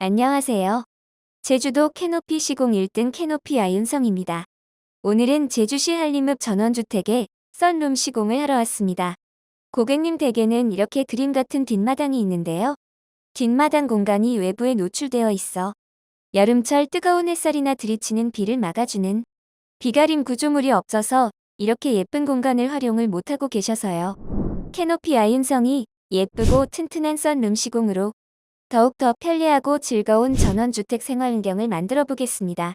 안녕하세요. 제주도 캐노피 시공 1등 캐노피 아윤성입니다. 오늘은 제주시 한림읍 전원주택에 썬룸 시공을 하러 왔습니다. 고객님 댁에는 이렇게 그림 같은 뒷마당이 있는데요. 뒷마당 공간이 외부에 노출되어 있어 여름철 뜨거운 햇살이나 들이치는 비를 막아주는 비가림 구조물이 없어서 이렇게 예쁜 공간을 활용을 못하고 계셔서요. 캐노피 아윤성이 예쁘고 튼튼한 썬룸 시공으로 더욱더 편리하고 즐거운 전원주택 생활 환경을 만들어 보겠습니다.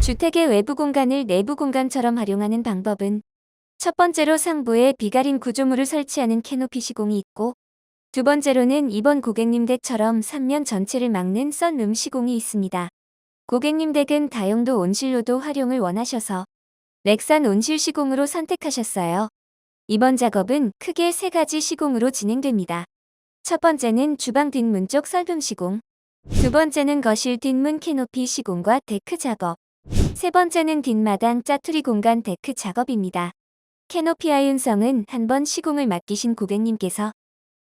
주택의 외부 공간을 내부 공간처럼 활용하는 방법은 첫 번째로 상부에 비가림 구조물을 설치하는 캐노피 시공이 있고 두 번째로는 이번 고객님 댁처럼 3면 전체를 막는 썬룸 시공이 있습니다. 고객님 댁은 다용도 온실로도 활용을 원하셔서 렉산 온실 시공으로 선택하셨어요. 이번 작업은 크게 세 가지 시공으로 진행됩니다. 첫 번째는 주방 뒷문 쪽 썰금 시공. 두 번째는 거실 뒷문 캐노피 시공과 데크 작업. 세 번째는 뒷마당 짜투리 공간 데크 작업입니다. 캐노피 아윤성은 한 번 시공을 맡기신 고객님께서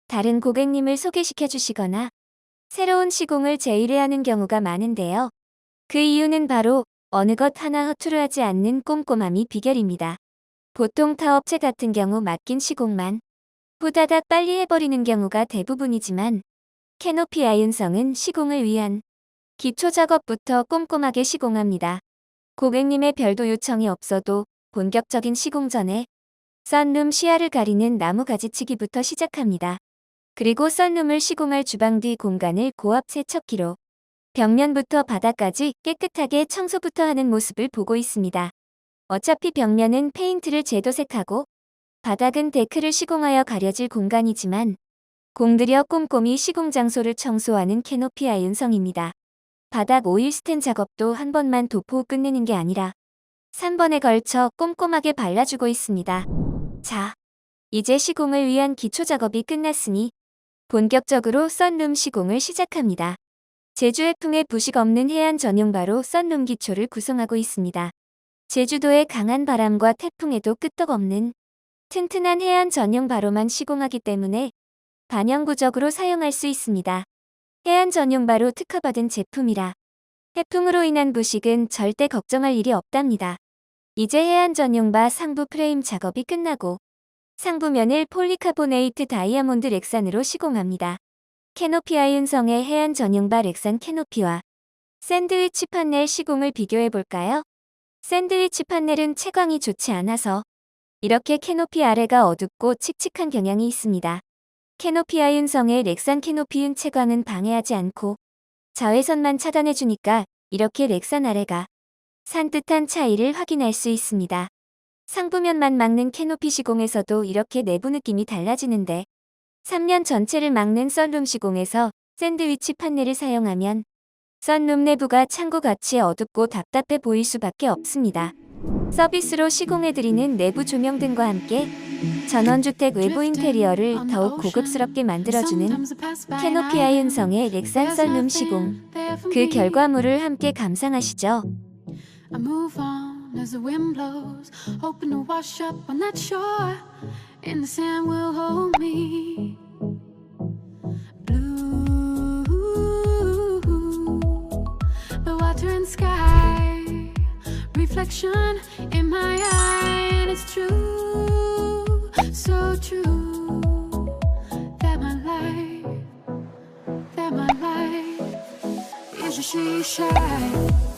다른 고객님을 소개시켜 주시거나 새로운 시공을 재의뢰하는 경우가 많은데요. 그 이유는 바로 어느 것 하나 허투루하지 않는 꼼꼼함이 비결입니다. 보통 타업체 같은 경우 맡긴 시공만 후다닥 빨리 해버리는 경우가 대부분이지만 캐노피 아윤성은 시공을 위한 기초 작업부터 꼼꼼하게 시공합니다. 고객님의 별도 요청이 없어도 본격적인 시공 전에 썬룸 시야를 가리는 나무 가지치기부터 시작합니다. 그리고 썬룸을 시공할 주방 뒤 공간을 고압 세척기로 벽면부터 바닥까지 깨끗하게 청소부터 하는 모습을 보고 있습니다. 어차피 벽면은 페인트를 재도색하고 바닥은 데크를 시공하여 가려질 공간이지만 공들여 꼼꼼히 시공 장소를 청소하는 캐노피 아윤성입니다. 바닥 오일 스텐 작업도 한 번만 도포 끝내는 게 아니라 3번에 걸쳐 꼼꼼하게 발라주고 있습니다. 자, 이제 시공을 위한 기초 작업이 끝났으니 본격적으로 썬룸 시공을 시작합니다. 제주 해풍에 부식 없는 해안 전용 바로 썬룸 기초를 구성하고 있습니다. 제주도의 강한 바람과 태풍에도 끄떡없는 튼튼한 해안 전용 바로만 시공하기 때문에 반영구적으로 사용할 수 있습니다. 해안 전용 바로 특허받은 제품이라 태풍으로 인한 부식은 절대 걱정할 일이 없답니다. 이제 해안 전용 바 상부 프레임 작업이 끝나고 상부면을 폴리카보네이트 다이아몬드 렉산으로 시공합니다. 캐노피 아윤성의 해안 전용 바 렉산 캐노피와 샌드위치 판넬 시공을 비교해 볼까요? 샌드위치 판넬은 채광이 좋지 않아서 이렇게 캐노피 아래가 어둡고 칙칙한 경향이 있습니다. 캐노피 아윤성의 렉산 캐노피윤 채광은 방해하지 않고 자외선만 차단해주니까 이렇게 렉산 아래가 산뜻한 차이를 확인할 수 있습니다. 상부면만 막는 캐노피 시공에서도 이렇게 내부 느낌이 달라지는데 3면 전체를 막는 썬룸 시공에서 샌드위치 판넬을 사용하면 썬룸 내부가 창고같이 어둡고 답답해 보일 수밖에 없습니다. 서비스로 시공해드리는 내부 조명등과 함께 전원주택 외부 인테리어를 더욱 고급스럽게 만들어주는 캐노피 아 윤성의 렉산 썬룸 시공. 그 결과물을 함께 감상하시죠. I move on as the wind blows, hoping to wash up on that shore, and the sand will hold me. Reflection in my eye, and it's true, so true that my life, that my life is a she shine.